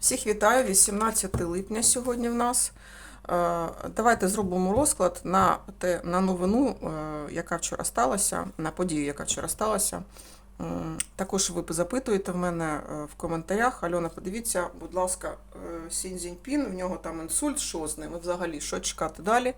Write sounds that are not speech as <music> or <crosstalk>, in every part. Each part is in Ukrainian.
Всіх вітаю, 18 липня сьогодні в нас. Е, Давайте зробимо розклад на, те, на новину, е, яка вчора сталася, на подію, яка вчора сталася. Також ви запитуєте в мене е, в коментарях. Альона, подивіться, будь ласка, е, Сін Цзіньпін, в нього там інсульт, що з ним? Взагалі, що чекати далі?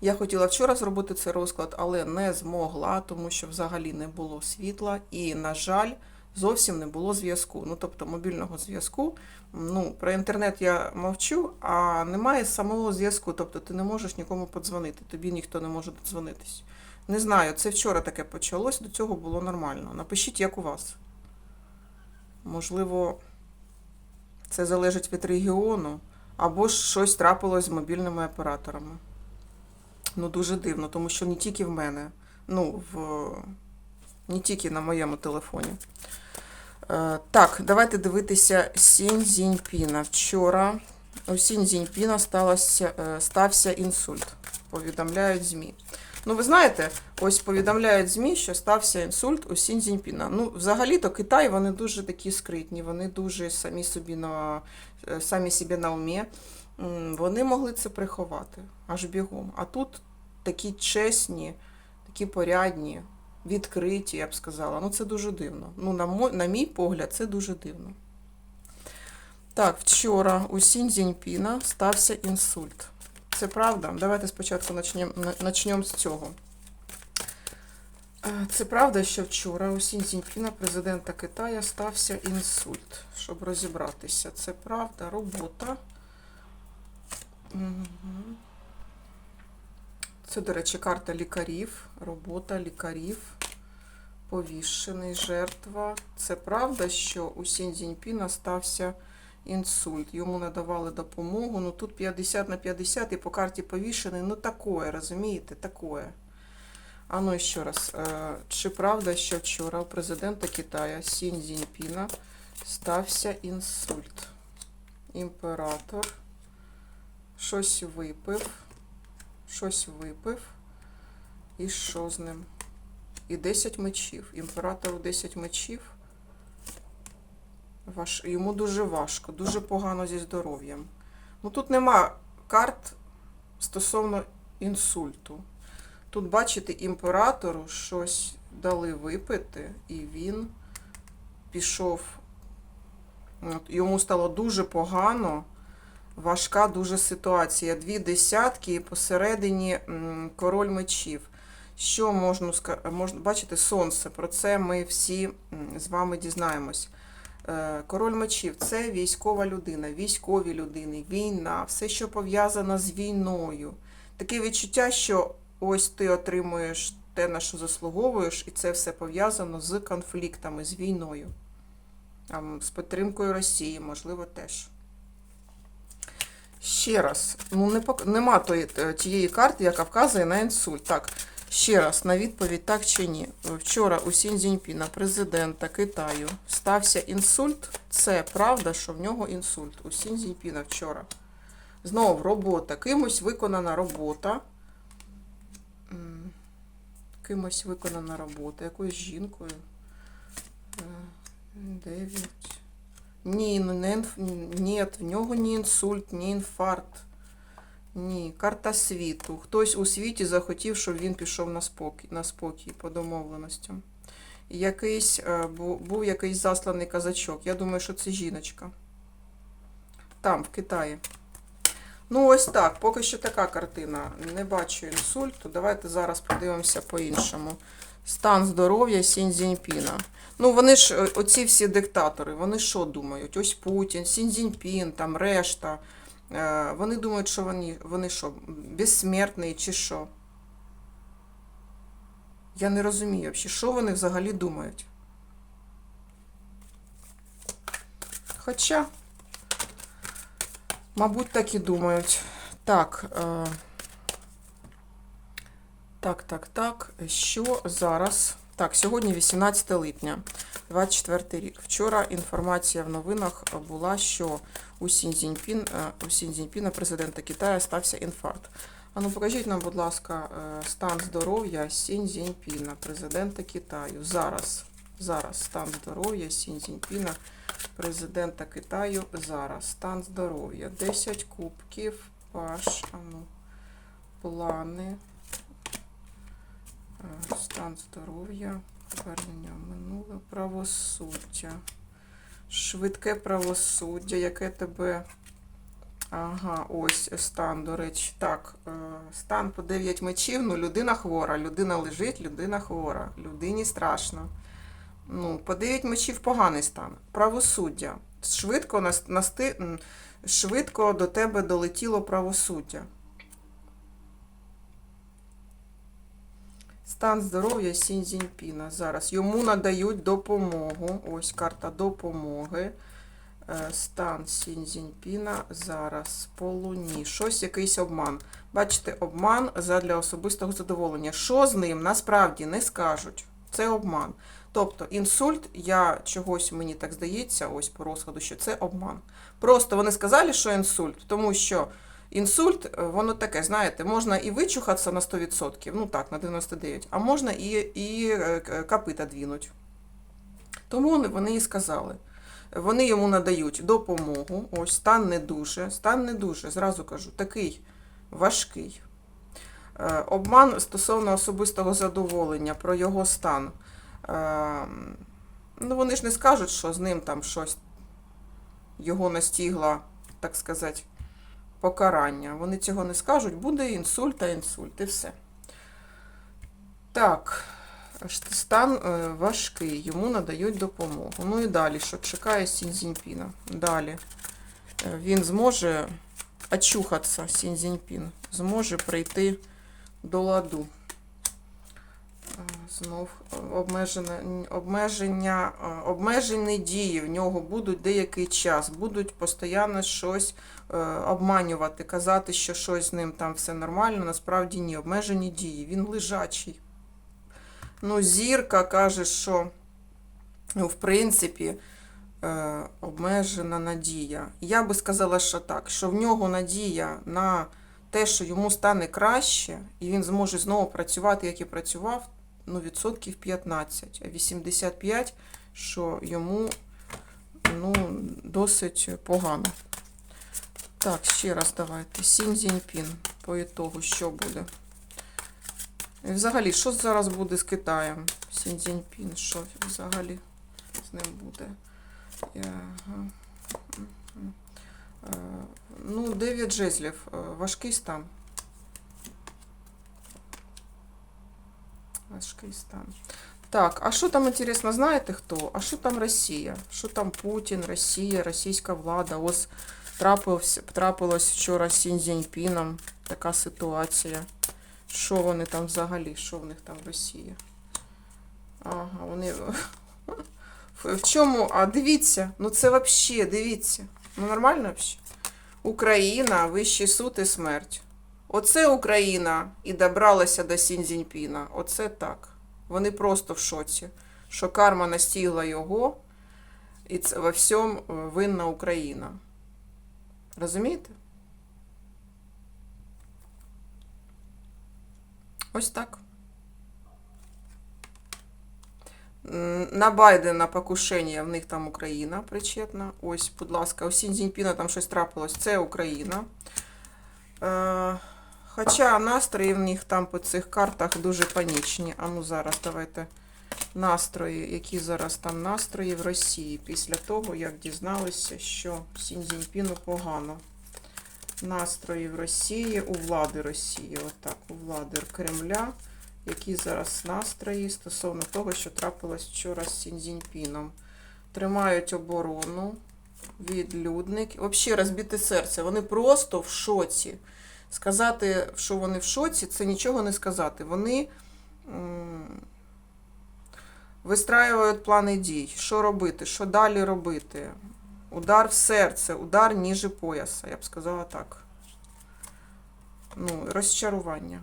Я хотіла вчора зробити цей розклад, але не змогла, тому що взагалі не було світла і, на жаль, зовсім не було зв'язку. Ну, тобто мобільного зв'язку. Ну, про інтернет я мовчу, а немає самого зв'язку. Тобто ти не можеш нікому подзвонити, тобі ніхто не може додзвонитись. Не знаю, це вчора таке почалось, до цього було нормально. Напишіть, як у вас. Можливо, це залежить від регіону, або ж щось трапилось з мобільними операторами. Ну, дуже дивно, тому що не тільки в мене, ну, в... не тільки на моєму телефоні. Е, Так, давайте дивитися Сінь Зіньпіна. Вчора у Сінь Зіньпіна сталося, е, стався інсульт. Повідомляють ЗМІ. Ну, ви знаєте, ось повідомляють ЗМІ, що стався інсульт у Сінь Зіньпіна. Ну, взагалі-то Китай, вони дуже такі скритні, вони дуже самі собі на е, самі собі на умі. Вони могли це приховати аж бігом. А тут такі чесні, такі порядні, відкриті, я б сказала. Ну, це дуже дивно. Ну, на, мой, на мій погляд, це дуже дивно. Так, вчора у Сінь Цзіньпіна стався інсульт. Це правда? Давайте спочатку начнем з цього. Е, Це правда, що вчора у Сінь Цзіньпіна, президента Китаю, стався інсульт. Щоб розібратися. Це правда, робота. Мгм. Це, до речі, карта лікарів, робота лікарів, повішений, жертва. Це правда, що у Сінь Цзіньпіна стався інсульт. Йому надавали допомогу. Ну тут 50 на 50 і по карті повішений. Ну такое, розумієте, такое. А ну ще раз. Е, Чи правда, що вчора у президента Китаю Сінь Цзіньпіна стався інсульт? Імператор щось випив, щось випив. І що з ним? І 10 мечів. Імператору 10 мечів. Важ... Йому дуже важко, дуже погано зі здоров'ям. Ну тут нема карт стосовно інсульту. Тут, бачите, імператору щось дали випити, і він пішов. Йому стало дуже погано, важка дуже ситуація. Дві десятки і посередині король мечів. Що можна? Можна бачите, сонце. Про це ми всі з вами дізнаємось. Е, Король мечів це військова людина, військові людини, війна, все, що пов'язано з війною. Таке відчуття, що ось ти отримуєш те, на що заслуговуєш, і це все пов'язано з конфліктами, з війною, з підтримкою Росії, можливо, теж. Ще раз, ну не пок... нема тої, е, тієї карти, яка вказує на інсульт. Так, ще раз, на відповідь так чи ні. Вчора у Сінь Цзіньпіна, президента Китаю, стався інсульт. Це правда, що в нього інсульт. У Сінь Цзіньпіна вчора. Знову робота. Кимось виконана робота. Кимось виконана робота, якоюсь жінкою. Е, Дев'ять. Ні, не ні, в нього ні інсульт, ні інфаркт. Ні, карта світу. Хтось у світі захотів, щоб він пішов на спокій, на спокій по домовленостям. Якийсь, е, бу- був якийсь засланий казачок. Я думаю, що це жіночка. Там, в Китаї. Ну, ось так. Поки що така картина. Не бачу інсульту. Давайте зараз подивимося по-іншому. Стан здоров'я Сінь Цзіньпіна. Ну, вони ж, е, оці всі диктатори, вони що думають? Ось Путін, Сінь Цзіньпін, там решта. Е, Вони думають, що вони, вони що, безсмертні чи що? Я не розумію що вони взагалі думають. Хоча, мабуть, так і думають. Так. Так, так, так. Що зараз? Так, сьогодні 18 липня, 24 рік. Вчора інформація в новинах була, що у Сінь Цзіньпін, е, у Сінь Цзіньпіна, президента Китаю, стався інфаркт. А ну покажіть нам, будь ласка, е, стан здоров'я Сінь Цзіньпіна, президента Китаю. Зараз. Зараз стан здоров'я Сінь Цзіньпіна, президента Китаю зараз. Стан здоров'я. 10 кубків. Паш. А ну, плани. Е, Стан здоров'я. Повернення минуле. Правосуддя. Швидке правосуддя, яке тебе. Ага, ось стан, до речі. Так, е, стан по 9 мечів. Ну, людина хвора, людина лежить, людина хвора. Людині страшно. Ну, по 9 мечів поганий стан. Правосуддя. Швидко, насти, швидко до тебе долетіло правосуддя. Стан здоров'я Сінзіньпіна. Зараз йому надають допомогу. Ось карта допомоги. Е, Стан Сінзіньпіна зараз по луні. Щось, якийсь обман. Бачите, обман задля особистого задоволення. Що з ним насправді не скажуть. Це обман. Тобто інсульт, я чогось мені так здається, ось по розкладу, що це обман. Просто вони сказали, що інсульт, тому що інсульт, е, воно таке, знаєте, можна і вичухатися на 100%, ну так, на 99%, а можна і, і е, копита двінуть. Тому вони- і сказали. Вони йому надають допомогу. Ось стан не дуже. Стан не дуже, зразу кажу, такий важкий. Е, Обман стосовно особистого задоволення про його стан. Е, Ну, вони ж не скажуть, що з ним там щось його настігло, так сказати, покарання. Вони цього не скажуть, буде інсульт та інсульт, і все. Так, стан е, важкий, йому надають допомогу. Ну і далі, що чекає Сінзіньпіна? Далі. Е, Він зможе очухатися, Сінзіньпін, зможе прийти до ладу. Знов е, обмеження, е, обмежені дії в нього будуть деякий час, будуть постійно щось е, обманювати, казати, що щось з ним там все нормально, насправді ні, обмежені дії. Він лежачий. Ну, зірка каже, що ну, в принципі обмежена надія. Я би сказала, що так, що в нього надія на те, що йому стане краще, і він зможе знову працювати, як і працював, ну, відсотків 15, а 85, що йому ну, досить погано. Так, ще раз давайте. Сінь Зіньпін по ітогу, що буде? І взагалі, що зараз буде з Китаєм? Сінь Цзіньпін, що взагалі з ним буде? Е, Ну, 9 жезлів. Е, Важкий стан. Важкий. Так, а що там інтересно, знаєте хто? А що там Росія? Що там Путін, Росія, російська влада? Ось трапилось, трапилось вчора з Сіньзіньпіном така ситуація. Що вони там взагалі? Що в них там в Росії? Ага, вони. <laughs> В чому? А дивіться, ну це взагалі, дивіться. Ну нормально взагалі? Україна, вищий суд і смерть. Оце Україна і добралася до Сінзіньпіна. Оце так. Вони просто в шоці, що карма настигла його, і це во всьому е, винна Україна. Розумієте? Ось так. На Байдена покушення в них там Україна причетна. Ось, будь ласка, у Сінзіньпіна там щось трапилось. Це Україна. Хоча настрої в них там по цих картах дуже панічні. А ну зараз давайте настрої, які зараз там настрої в Росії після того, як дізналися, що Сінзіньпіну погано. Настрої в Росії, у влади Росії, отак, у влади Кремля які зараз настрої стосовно того, що трапилось вчора з Сінзіньпіном. Тримають оборону, відлюдник. Взагалі розбите серце. Вони просто в шоці. Сказати, що вони в шоці, це нічого не сказати. Вони вистраюють плани дій. Що робити, що далі робити. Удар в серце, удар ніже пояса, я б сказала так. Ну, розчарування.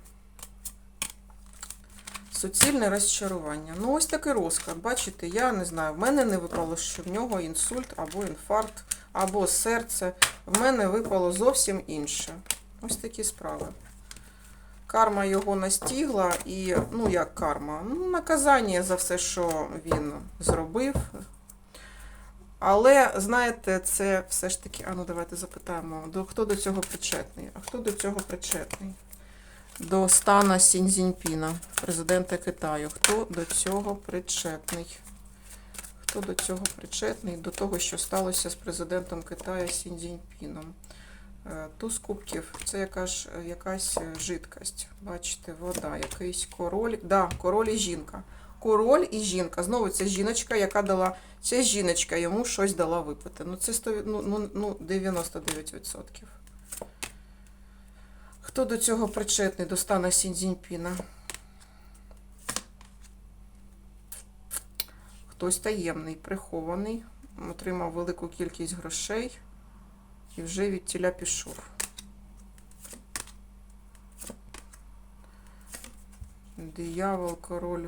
Суцільне розчарування. Ну, ось такий розклад. Бачите, я не знаю, в мене не випало, що в нього інсульт або інфаркт, або серце. В мене випало зовсім інше. Ось такі справи. Карма його настігла і, ну як карма? Ну, наказання за все, що він зробив. Але, знаєте, це все ж таки, а ну давайте запитаємо, до, хто до цього причетний? А хто до цього причетний? До стана Сіньцзіньпіна, президента Китаю. Хто до цього причетний? Хто до цього причетний? До того, що сталося з президентом Китаю Сіньцзіньпіном. Е, Туз кубків це яка ж, е, якась е, жидкость. Бачите, вода, якийсь король. Да, король і жінка. Король і жінка. Знову це жіночка, яка дала. Ця жіночка йому щось дала випити. Ну, це 100, ну, ну, ну, 99%. Хто до цього причетний, до стана Сіньцзіньпіна? Хтось таємний, прихований, отримав велику кількість грошей і вже від тіля пішов. Диявол, король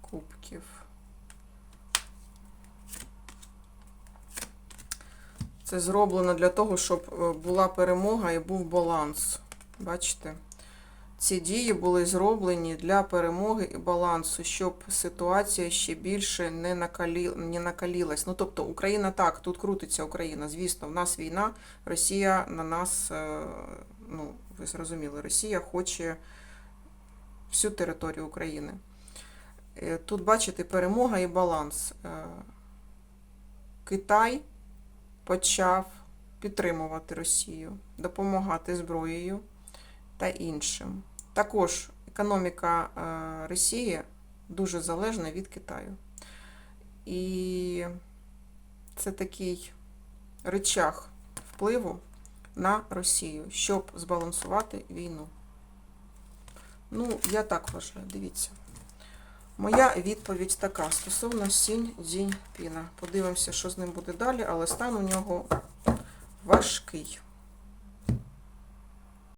кубків. Це зроблено для того, щоб е, була перемога і був баланс. Бачите? Ці дії були зроблені для перемоги і балансу, щоб ситуація ще більше не, накалі... не накалілась. Ну, тобто, Україна так, тут крутиться Україна. Звісно, в нас війна, Росія на нас, е, ну, ви зрозуміли, Росія хоче всю територію України. Е, Тут, бачите, перемога і баланс. Е, Китай почав підтримувати Росію, допомагати зброєю та іншим. Також економіка е, Росії дуже залежна від Китаю. І це такий речах впливу на Росію, щоб збалансувати війну. Ну, я так вважаю, дивіться. Моя відповідь така стосовно Сінь Цзіньпіна. Подивимося, що з ним буде далі, але стан у нього важкий.